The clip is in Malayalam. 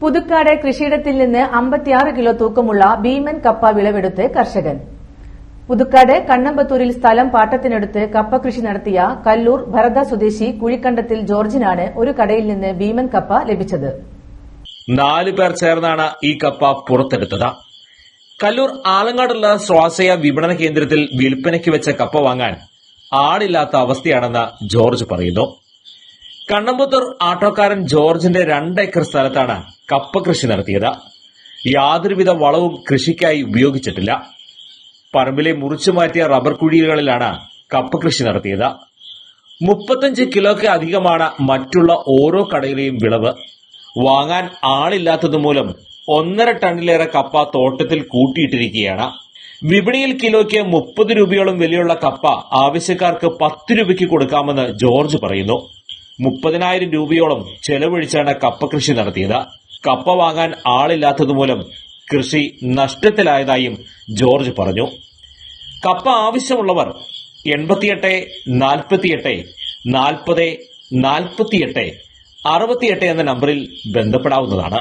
പുതുക്കാട് കൃഷിയിടത്തിൽ നിന്ന് അമ്പത്തിയാറ് കിലോ തൂക്കമുള്ള ഭീമൻ കപ്പ വിളവെടുത്ത് കർഷകൻ. പുതുക്കാട് കണ്ണമ്പത്തൂരിൽ സ്ഥലം പാട്ടത്തിനെടുത്ത് കപ്പ കൃഷി നടത്തിയ കല്ലൂർ ഭരത സ്വദേശി കുഴിക്കണ്ടത്തിൽ ജോർജിനാണ് ഒരു കടയിൽ നിന്ന് ഭീമൻ കപ്പ ലഭിച്ചത്. നാല് പേർ ചേർന്നാണ് ഈ കപ്പ പുറത്തെടുത്തത്. കല്ലൂർ ആലങ്ങാടുള്ള സ്വാശ്രയ വിപണന കേന്ദ്രത്തിൽ വിൽപ്പനയ്ക്ക് വെച്ച കപ്പ വാങ്ങാൻ ആളില്ലാത്ത അവസ്ഥയാണെന്ന് ജോർജ് പറയുന്നു. കണ്ണമ്പത്തൂർ ആട്ടോക്കാരൻ ജോർജിന്റെ രണ്ടേക്കർ സ്ഥലത്താണ് കപ്പ കൃഷി നടത്തിയത്. യാതൊരുവിധ വളവും കൃഷിക്കായി ഉപയോഗിച്ചിട്ടില്ല. പറമ്പിലെ മുറിച്ചു മാറ്റിയ റബ്ബർ കുഴികളിലാണ് കപ്പ കൃഷി നടത്തിയത്. മുപ്പത്തഞ്ച് കിലോയ്ക്ക് അധികമാണ് മറ്റുള്ള ഓരോ കടയിലെയും വിളവ്. വാങ്ങാൻ ആളില്ലാത്തതുമൂലം ഒന്നര ടണ്ണിലേറെ കപ്പ തോട്ടത്തിൽ കൂട്ടിയിട്ടിരിക്കുകയാണ്. വിപണിയിൽ കിലോയ്ക്ക് മുപ്പത് രൂപയോളം വിലയുള്ള കപ്പ ആവശ്യക്കാർക്ക് പത്ത് രൂപയ്ക്ക് കൊടുക്കാമെന്ന് ജോർജ് പറയുന്നു. മുപ്പതിനായിരം രൂപയോളം ചെലവഴിച്ചാണ് കപ്പ കൃഷി നടത്തിയത്. കപ്പ വാങ്ങാൻ ആളില്ലാത്തതുമൂലം കൃഷി നഷ്ടത്തിലായതായും ജോർജ് പറഞ്ഞു. കപ്പ ആവശ്യമുള്ളവർ എൺപത്തിയെട്ട് നാൽപ്പത്തിയെട്ട് നാൽപ്പത് നാൽപ്പത്തിയെട്ട് അറുപത്തിയെട്ട് എന്ന നമ്പറിൽ ബന്ധപ്പെടാവുന്നതാണ്.